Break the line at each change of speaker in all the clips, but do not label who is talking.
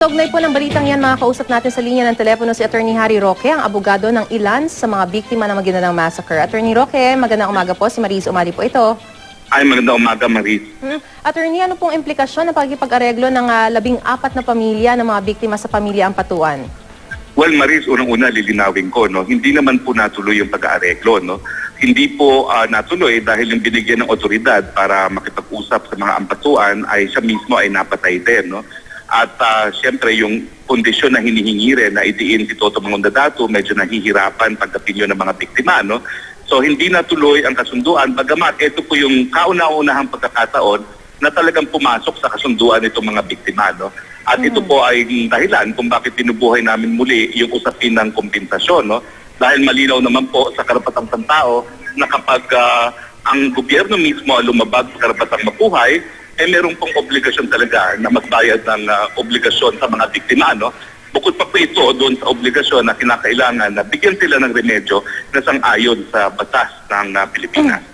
Tognay po ng balitang yan, mga kausap natin sa linya ng telepono si Attorney Harry Roque, ang abogado ng ilan sa mga biktima ng Maguindanao Massacre. Attorney Roque, magandang umaga po. Si Mariz Umali po ito.
Ay, magandang umaga, Maris.
Hmm. Attorney, ano pong implikasyon ng pagkipag-areglo ng ah, labing apat na pamilya ng mga biktima sa pamilya Ampatuan?
Well, Maris, unang-una lilinawin ko, no, hindi naman po natuloy yung pag-aareglo, no. Hindi po ah, natuloy dahil yung binigyan ng otoridad para makipag-usap sa mga ampatuan ay siya mismo ay napatay din, no. At ah, siyempre yung kondisyon na hinihingi rin na idiin si Toto Mangondadato, medyo nahihirapan pagdating yun ng mga biktima, no. So hindi natuloy ang kasunduan, bagamat ito po yung kauna-unahang pagkakataon na talagang pumasok sa kasunduan itong mga biktima, no. At ito po ay dahilan kung bakit pinubuhay namin muli yung usapin ng kompensasyon. No? Dahil malinaw naman po sa karapatang pantao na kapag ah, ang gobyerno mismo ang lumabag sa karapatang mabuhay, eh meron pong obligasyon talaga na magbayad ng ah, obligasyon sa mga biktima. No? Bukod pa po ito doon sa obligasyon na kinakailangan na bigyan sila ng remedyo na sang-ayon sa batas ng ah, Pilipinas.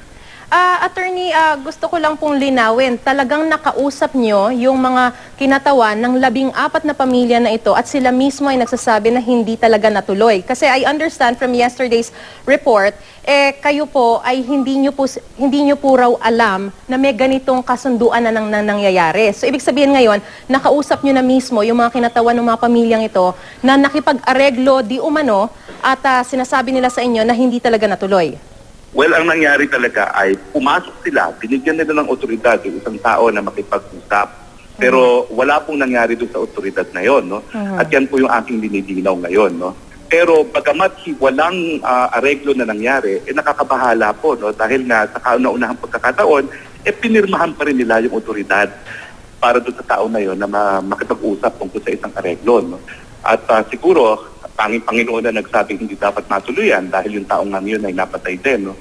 Ah, attorney, ah, gusto ko lang pong linawin. Talagang nakausap nyo yung mga kinatawan ng labing apat na pamilya na ito at sila mismo ay nagsasabi na hindi talaga natuloy. Kasi I understand from yesterday's report, eh, kayo po ay hindi nyo po, hindi nyo po raw alam na may ganitong kasunduan na nang, nang nangyayari. So ibig sabihin ngayon, nakausap nyo na mismo yung mga kinatawan ng mga pamilyang ito na nakipag-areglo di umano at ah, sinasabi nila sa inyo na hindi talaga natuloy.
Well, ang nangyari talaga ay pumasok sila, binigyan nila ng otoridad yung isang tao na makipag-usap. Pero wala pong nangyari doon sa otoridad na yon, no? At yan po yung aking dinidinaw ngayon, no? Pero bagamat walang ah, areglo na nangyari, eh nakakabahala po, no? Dahil nga sa kauna-unahang pagkakataon, eh pinirmahan pa rin nila yung otoridad para doon sa tao na yon na ma- makipag-usap tungkol sa isang areglo, no? At ah, siguro, tanging Panginoon na nagsabing hindi dapat matuluyan dahil yung taong nga yun ay napatay din. No?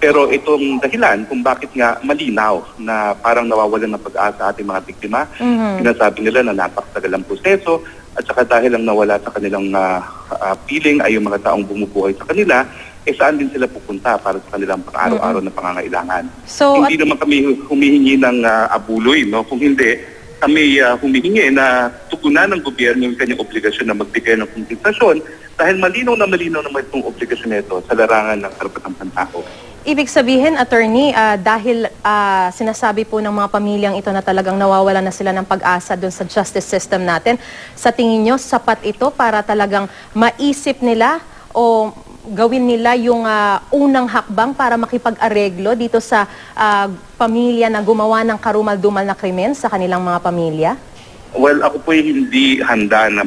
Pero itong dahilan kung bakit nga malinaw na parang nawawalan ng pag-asa ating mga biktima, sinasabi nila na napakatagal ang proseso at saka dahil ang nawala sa kanilang ah, ah, piling ay yung mga taong bumubuhay sa kanila, eh saan din sila pupunta para sa kanilang pang-araw-araw na pangangailangan.
So,
hindi naman kami humihingi ng ah, abuloy, no? Kung hindi, kami ah, humihingi na tugunan ng gobyerno yung kanyang obligasyon na magbigay ng kompensasyon dahil malinaw na malinaw naman itong obligasyon nito sa larangan ng karapatang pantao.
Ibig sabihin, attorney, ah, dahil ah, sinasabi po ng mga pamilyang ito na talagang nawawala na sila ng pag-asa doon sa justice system natin, sa tingin nyo, sapat ito para talagang maisip nila o gawin nila yung ah, unang hakbang para makipag-areglo dito sa ah, pamilya na gumawa ng karumal-dumal na krimen sa kanilang mga pamilya?
Well, ako po hindi handa na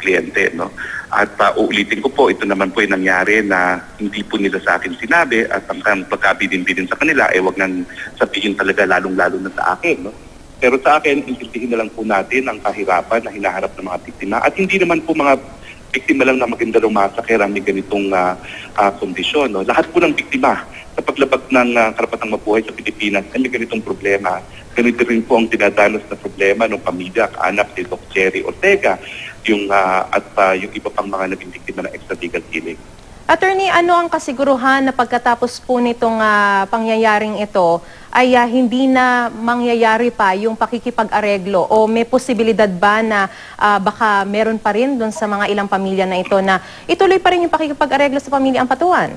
kliyente, no? At uh, uulitin ko po, ito naman po yung nangyari na hindi po nila sa akin sinabi at ang pagkabidin-bidin sa kanila, eh wag nang sabihin talaga lalong-lalo na sa akin, no? Pero sa akin, intindihin na lang po natin ang kahirapan na hinaharap ng mga biktima at hindi naman po mga biktima lang na Maguindanao Massacre ang may ganitong ah, ah, kondisyon. No? Lahat po ng biktima sa paglabag ng ah, karapatang mabuhay sa Pilipinas ay may ganitong problema. Ganito rin po ang dinadanas na problema ng pamilya, kaanak ni Doc Jerry Ortega yung, ah, at ah, yung iba pang mga naging biktima ng extradigal killing.
Attorney, ano ang kasiguruhan na pagkatapos po nitong ah, pangyayaring ito ay ah, hindi na mangyayari pa yung pakikipag-areglo o may posibilidad ba na ah, baka meron pa rin doon sa mga ilang pamilya na ito na ituloy pa rin yung pakikipag-areglo sa pamilya Ampatuan?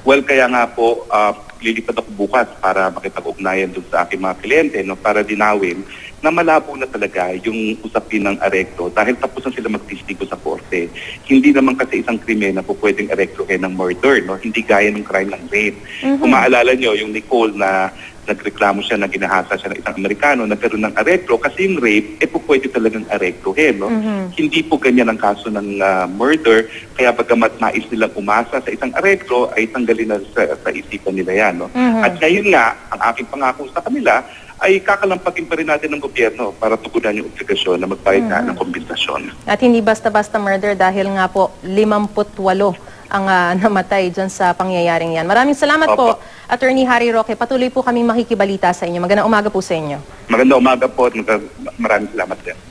Well, kaya nga po, uh, lilipad ako bukas para makipag-ugnayan doon sa aking mga kliyente no, para dinawin na malabo na talaga yung usapin ng arekto dahil tapos na sila magtistigo sa korte. Hindi naman kasi isang krimen na po pwedeng arektohin ng murder, no? hindi gaya ng crime ng rape. Kung maalala nyo, yung Nicole na nagreklamo siya na ginahasa siya ng isang Amerikano, nagkaroon ng arekto kasi yung rape, eh po pwede talagang arektohin. No? Hindi po ganyan ang kaso ng ah, murder, kaya bagamat nais nilang umasa sa isang arekto, ay tanggalin na sa, sa isipan nila yan. No? At ngayon nga, ang aking pangako sa kanila, ay kakalampagin pa rin natin ng gobyerno para tugunan yung obligasyon na magbayad na ng kompensasyon.
At hindi basta-basta murder dahil nga po 58 ang ah, namatay dyan sa pangyayaring yan. Maraming salamat po,
Opo.
Attorney Harry Roque. Patuloy po kami makikibalita sa inyo. Magandang umaga po sa inyo.
Maganda umaga po at magka- maraming salamat din.